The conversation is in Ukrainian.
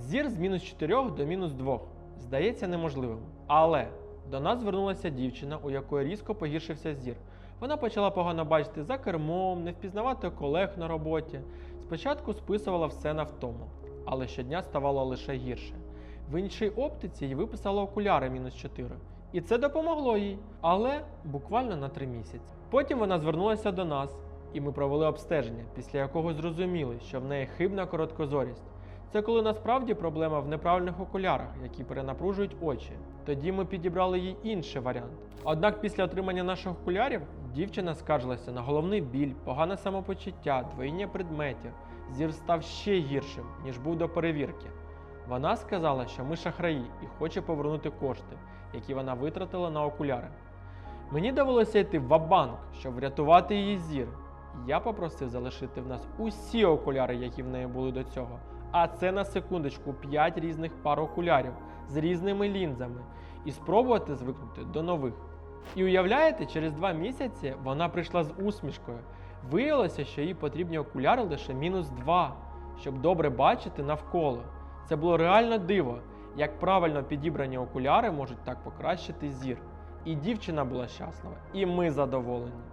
Зір з мінус 4 до мінус 2 здається неможливим. Але до нас звернулася дівчина, у якої різко погіршився зір. Вона почала погано бачити за кермом, не впізнавати колег на роботі. Спочатку списувала все на втому, але щодня ставало лише гірше. В іншій оптиці їй виписали окуляри мінус 4. І це допомогло їй, але буквально на 3 місяці. Потім вона звернулася до нас, і ми провели обстеження, після якого зрозуміли, що в неї хибна короткозорість. Це коли насправді проблема в неправильних окулярах, які перенапружують очі. Тоді ми підібрали їй інший варіант. Однак після отримання наших окулярів дівчина скаржилася на головний біль, погане самопочуття, двоєння предметів. Зір став ще гіршим, ніж був до перевірки. Вона сказала, що ми шахраї і хоче повернути кошти, які вона витратила на окуляри. Мені довелося йти в банк щоб врятувати її зір. Я попросив залишити в нас усі окуляри, які в неї були до цього. А це на секундочку 5 різних пар окулярів з різними лінзами і спробувати звикнути до нових. І уявляєте, через два місяці вона прийшла з усмішкою. Виявилося, що їй потрібні окуляри лише мінус 2, щоб добре бачити навколо. Це було реально диво, як правильно підібрані окуляри можуть так покращити зір. І дівчина була щаслива, і ми задоволені.